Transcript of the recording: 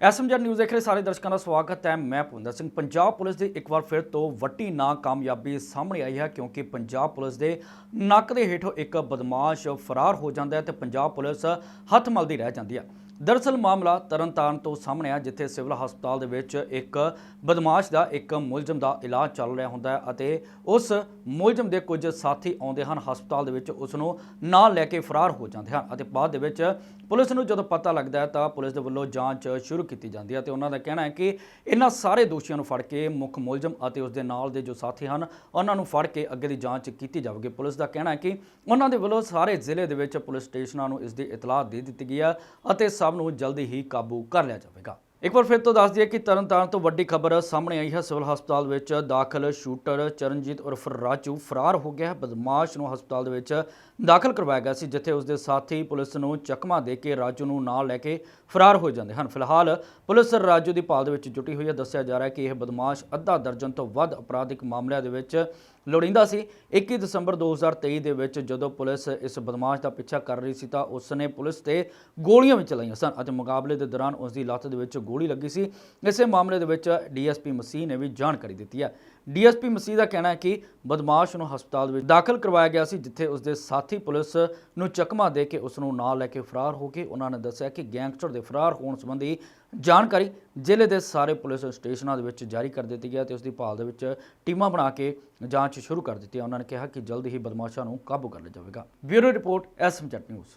SMG news ਦੇਖ ਰਹੇ ਸਾਰੇ ਦਰਸ਼ਕਾਂ ਦਾ ਸਵਾਗਤ ਹੈ, ਮੈਂ ਭੁੰਦਰ ਸਿੰਘ। ਪੰਜਾਬ ਪੁਲਿਸ ਦੀ ਇੱਕ ਵਾਰ ਫਿਰ ਤੋਂ ਵੱਡੀ ਨਾਕਾਮਯਾਬੀ ਸਾਹਮਣੇ ਆਈ ਹੈ, ਕਿਉਂਕਿ ਪੰਜਾਬ ਪੁਲਿਸ ਦੇ ਨੱਕ ਦੇ ਹੇਠੋਂ ਇੱਕ ਬਦਮਾਸ਼ ਫਰਾਰ ਹੋ ਜਾਂਦਾ ਹੈ ਤੇ ਪੰਜਾਬ ਪੁਲਿਸ ਹੱਥ ਮਲਦੀ ਰਹਿ ਜਾਂਦੀ ਹੈ। ਦਰਅਸਲ ਮਾਮਲਾ ਤਰਨਤਾਰਨ ਤੋਂ ਸਾਹਮਣੇ ਆ, ਜਿੱਥੇ ਸਿਵਲ ਹਸਪਤਾਲ ਦੇ ਵਿੱਚ ਇੱਕ ਬਦਮਾਸ਼ ਦਾ ਇੱਕ ਮੁਲਜ਼ਮ ਦਾ ਇਲਾਜ ਚੱਲ ਰਿਹਾ ਹੁੰਦਾ ਹੈ ਅਤੇ ਉਸ ਮੁਲਜ਼ਮ ਦੇ ਕੁਝ ਸਾਥੀ ਆਉਂਦੇ ਹਨ, ਹਸਪਤਾਲ ਦੇ ਵਿੱਚ ਉਸ ਨੂੰ ਨਾਲ ਲੈ ਕੇ ਫਰਾਰ ਹੋ ਜਾਂਦੇ ਹਨ ਅਤੇ ਬਾਅਦ ਦੇ ਵਿੱਚ ਪੁਲਿਸ ਨੂੰ ਜਦੋਂ ਪਤਾ ਲੱਗਦਾ ਹੈ ਤਾਂ ਪੁਲਿਸ ਦੇ ਵੱਲੋਂ ਜਾਂਚ ਸ਼ੁਰੂ ਕੀਤੀ ਜਾਂਦੀ ਹੈ ਤੇ ਉਹਨਾਂ ਦਾ ਕਹਿਣਾ ਹੈ ਕਿ ਇਹਨਾਂ ਸਾਰੇ ਦੋਸ਼ੀਆਂ ਨੂੰ ਫੜ ਕੇ ਮੁੱਖ ਮੁਲਜ਼ਮ ਅਤੇ ਉਸ ਦੇ ਨਾਲ ਦੇ ਜੋ ਸਾਥੀ ਹਨ, ਉਹਨਾਂ ਨੂੰ ਫੜ ਕੇ ਅੱਗੇ ਦੀ ਜਾਂਚ ਕੀਤੀ ਜਾਵੇਗੀ। ਪੁਲਿਸ ਦਾ ਕਹਿਣਾ ਹੈ ਕਿ ਉਹਨਾਂ ਦੇ ਵੱਲੋਂ ਸਾਰੇ ਜ਼ਿਲ੍ਹੇ ਦੇ ਵਿੱਚ ਪੁਲਿਸ ਸਟੇਸ਼ਨਾਂ ਨੂੰ ਇਸ ਦੀ ਇਤਲਾਹ ਦੇ ਦਿੱਤੀ ਗਈ ਹੈ ਅਤੇ ਸਭ ਨੂੰ ਜਲਦੀ ਹੀ ਕਾਬੂ ਕਰ ਲਿਆ ਜਾਵੇਗਾ। ਇੱਕ ਵਾਰ ਫਿਰ ਤੋਂ ਦੱਸ ਦਈਏ ਕਿ ਤਰਨਤਾਰਨ ਤੋਂ ਵੱਡੀ ਖਬਰ ਸਾਹਮਣੇ ਆਈ ਹੈ। ਸਿਵਲ ਹਸਪਤਾਲ ਵਿੱਚ ਦਾਖਲ ਸ਼ੂਟਰ ਚਰਨਜੀਤ ਉਰਫ ਰਾਜੂ ਫਰਾਰ ਹੋ ਗਿਆ ਹੈ। ਬਦਮਾਸ਼ ਨੂੰ ਹਸਪਤਾਲ ਦੇ ਵਿੱਚ ਦਾਖਲ ਕਰਵਾਇਆ ਗਿਆ ਸੀ, ਜਿੱਥੇ ਉਸ ਦੇ ਸਾਥੀ ਪੁਲਿਸ ਨੂੰ ਚਕਮਾ ਦੇ ਕੇ ਰਾਜੂ ਨੂੰ ਨਾਲ ਲੈ ਕੇ ਫਰਾਰ ਹੋ ਜਾਂਦੇ ਹਨ। ਫਿਲਹਾਲ ਪੁਲਿਸ ਰਾਜੂ ਦੀ ਭਾਲ ਦੇ ਵਿੱਚ ਜੁਟੀ ਹੋਈ ਹੈ। ਦੱਸਿਆ ਜਾ ਰਿਹਾ ਹੈ ਕਿ ਇਹ ਬਦਮਾਸ਼ ਅੱਧਾ ਦਰਜਨ ਤੋਂ ਵੱਧ ਅਪਰਾਧਿਕ ਮਾਮਲਿਆਂ ਦੇ ਵਿੱਚ ਲੋੜੀਂਦਾ ਸੀ। 21 ਦਸੰਬਰ 2023 ਦੇ ਵਿੱਚ ਜਦੋਂ ਪੁਲਿਸ ਇਸ ਬਦਮਾਸ਼ ਦਾ ਪਿੱਛਾ ਕਰ ਰਹੀ ਸੀ ਤਾਂ ਉਸ ਨੇ ਪੁਲਿਸ ਤੇ ਗੋਲੀਆਂ ਵੀ ਚਲਾਈਆਂ ਸਨ ਅਤੇ ਮੁਕਾਬਲੇ ਦੇ ਦੌਰਾਨ ਉਸ ਦੀ ਲੱਤ ਦੇ ਵਿੱਚ ਗੋਲੀ ਲੱਗੀ ਸੀ। ਇਸੇ ਮਾਮਲੇ ਦੇ ਵਿੱਚ ਡੀਐਸਪੀ ਮਸੀਹ ਨੇ ਵੀ ਜਾਣਕਾਰੀ ਦਿੱਤੀ ਹੈ। ਡੀਐਸਪੀ ਮਸੀਹ ਦਾ ਕਹਿਣਾ ਹੈ ਕਿ ਬਦਮਾਸ਼ ਨੂੰ ਹਸਪਤਾਲ ਵਿੱਚ ਦਾਖਲ ਕਰਵਾਇਆ ਗਿਆ ਸੀ, ਜਿੱਥੇ ਉਸ ਦੇ ਸਾਥੀ ਪੁਲਿਸ ਨੂੰ ਚਕਮਾ ਦੇ ਕੇ ਉਸ ਨੂੰ ਨਾਲ ਲੈ ਕੇ ਫਰਾਰ ਹੋ ਗਏ ਉਹਨਾਂ ਨੇ ਦੱਸਿਆ ਕਿ ਗੈਂਗਸਟਰ ਦੇ ਫਰਾਰ ਹੋਣ ਸੰਬੰਧੀ ਜਾਣਕਾਰੀ ਜ਼ਿਲ੍ਹੇ ਦੇ ਸਾਰੇ ਪੁਲਿਸ ਸਟੇਸ਼ਨਾਂ ਦੇ ਵਿੱਚ ਜਾਰੀ ਕਰ ਦਿੱਤੀ ਗਿਆ ਤੇ ਉਸ ਦੀ ਭਾਲ ਦੇ ਵਿੱਚ ਟੀਮਾਂ ਬਣਾ ਕੇ ਜਾਂਚ ਸ਼ੁਰੂ ਕਰ ਦਿੱਤੀ ਹੈ। ਉਹਨਾਂ ਨੇ ਕਿਹਾ ਕਿ ਜਲਦ ਹੀ ਬਦਮਾਸ਼ਾਂ ਨੂੰ ਕਾਬੂ ਕਰ ਲਿਆ ਜਾਵੇਗਾ। Bureau report SM Jatt news.